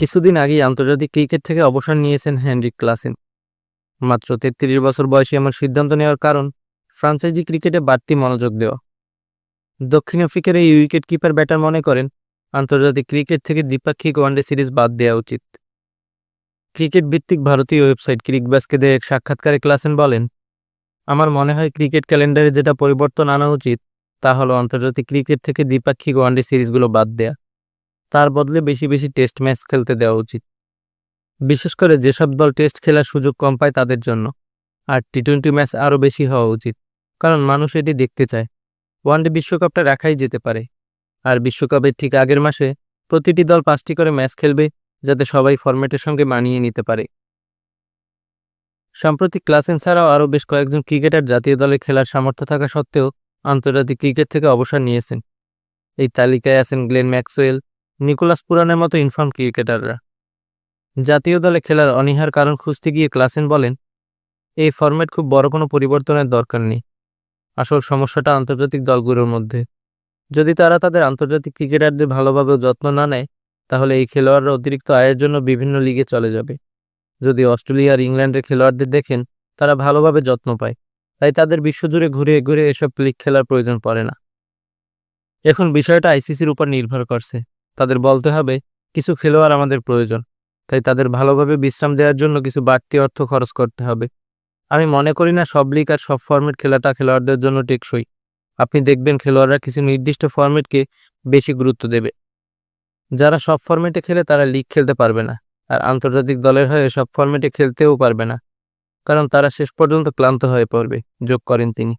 কিছুদিন আগেই আন্তর্জাতিক ক্রিকেট থেকে অবসর নিয়েছেন হেনরিক ক্লাসেন। মাত্র তেত্রিশ বছর বয়সে এমন সিদ্ধান্ত নেওয়ার কারণ ফ্রাঞ্চাইজি ক্রিকেটে বাড়তি মনোযোগ দেওয়া। দক্ষিণ আফ্রিকার এই উইকেট কিপার ব্যাটার মনে করেন, আন্তর্জাতিক ক্রিকেট থেকে দ্বিপাক্ষিক ওয়ানডে সিরিজ বাদ দেওয়া উচিত। ক্রিকেট ভিত্তিক ভারতীয় ওয়েবসাইট ক্রিকবাসকে দেয় এক সাক্ষাৎকারে ক্লাসেন বলেন, আমার মনে হয় ক্রিকেট ক্যালেন্ডারে যেটা পরিবর্তন আনা উচিত, তা হলো আন্তর্জাতিক ক্রিকেট থেকে দ্বিপাক্ষিক ওয়ানডে সিরিজগুলো বাদ দেয়া। তার বদলে বেশি বেশি টেস্ট ম্যাচ খেলতে দেওয়া উচিত। বিশেষ করে যেসব দল টেস্ট খেলার সুযোগ কম পায় তাদের জন্য। আর টি টোয়েন্টি ম্যাচ আরও বেশি হওয়া উচিত, কারণ মানুষ এটি দেখতে চায়। ওয়ানডে বিশ্বকাপটা রাখাই যেতে পারে। আর বিশ্বকাপের ঠিক আগের মাসে প্রতিটি দল পাঁচটি করে ম্যাচ খেলবে, যাতে সবাই ফরম্যাটের সঙ্গে মানিয়ে নিতে পারে। সাম্প্রতিক ক্লাসেন ছাড়াও আরও বেশ কয়েকজন ক্রিকেটার জাতীয় দলে খেলার সামর্থ্য থাকা সত্ত্বেও আন্তর্জাতিক ক্রিকেট থেকে অবসর নিয়েছেন। এই তালিকায় আছেন গ্লেন ম্যাক্সওয়েল নিকোলাস পুরানের মতো ইনফর্ম ক্রিকেটাররা। জাতীয় দলে খেলার অনীহার কারণ খুঁজতে গিয়ে ক্লাসেন বলেন, এই ফরম্যাট খুব বড় কোনো পরিবর্তনের দরকার নেই। আসল সমস্যাটা আন্তর্জাতিক দলগুলোর মধ্যে। যদি তারা তাদের আন্তর্জাতিক ক্রিকেটারদের ভালোভাবে যত্ন না নেয়, তাহলে এই খেলোয়াড়রা অতিরিক্ত আয়ের জন্য বিভিন্ন লিগে চলে যাবে। যদি অস্ট্রেলিয়া আর ইংল্যান্ডের খেলোয়াড়দের দেখেন, তারা ভালোভাবে যত্ন পায়। তাই তাদের বিশ্বজুড়ে ঘুরে ঘুরে এসব লিগ খেলার প্রয়োজন পড়ে না। এখন বিষয়টা আইসিসির উপর নির্ভর করছে। তাদের বলতে হবে, কিছু খেলোয়াড় আমাদের প্রয়োজন। তাই তাদের ভালোভাবে বিশ্রাম দেওয়ার জন্য কিছু বাড়তি অর্থ খরচ করতে হবে। আমি মনে করি না সব লিগ আর সব ফরম্যাট খেলাটা খেলোয়াড়দের জন্য টেকসই। আপনি দেখবেন খেলোয়াড়রা কিছু নির্দিষ্ট ফরম্যাটকে বেশি গুরুত্ব দেবে। যারা সব ফরম্যাটে খেলে তারা লিগ খেলতে পারবে না, আর আন্তর্জাতিক দলের হয়ে সব ফরম্যাটে খেলতেও পারবে না। কারণ তারা শেষ পর্যন্ত ক্লান্ত হয়ে পড়বে, যোগ করেন তিনি।